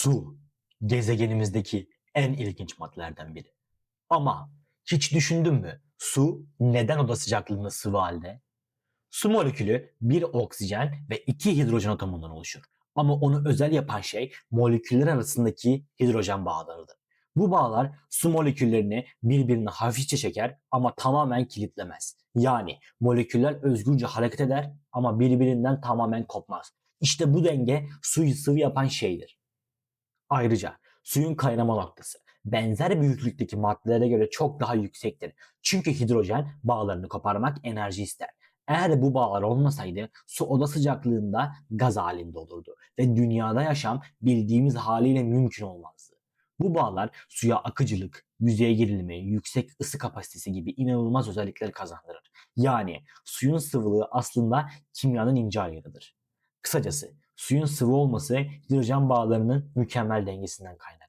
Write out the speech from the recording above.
Su, gezegenimizdeki en ilginç maddelerden biri. Ama hiç düşündün mü su neden oda sıcaklığında sıvı halde? Su molekülü bir oksijen ve iki hidrojen atomundan oluşur. Ama onu özel yapan şey moleküller arasındaki hidrojen bağlarıdır. Bu bağlar su moleküllerini birbirine hafifçe çeker ama tamamen kilitlemez. Yani moleküller özgürce hareket eder ama birbirinden tamamen kopmaz. İşte bu denge suyu sıvı yapan şeydir. Ayrıca suyun kaynama noktası benzer büyüklükteki maddelere göre çok daha yüksektir. Çünkü hidrojen bağlarını koparmak enerji ister. Eğer bu bağlar olmasaydı su oda sıcaklığında gaz halinde olurdu ve dünyada yaşam bildiğimiz haliyle mümkün olmazdı. Bu bağlar suya akıcılık, yüzeye gerilme, yüksek ısı kapasitesi gibi inanılmaz özellikler kazandırır. Yani suyun sıvılığı aslında kimyanın ince ayarıdır. Kısacası suyun sıvı olması hidrojen bağlarının mükemmel dengesinden kaynaklanır.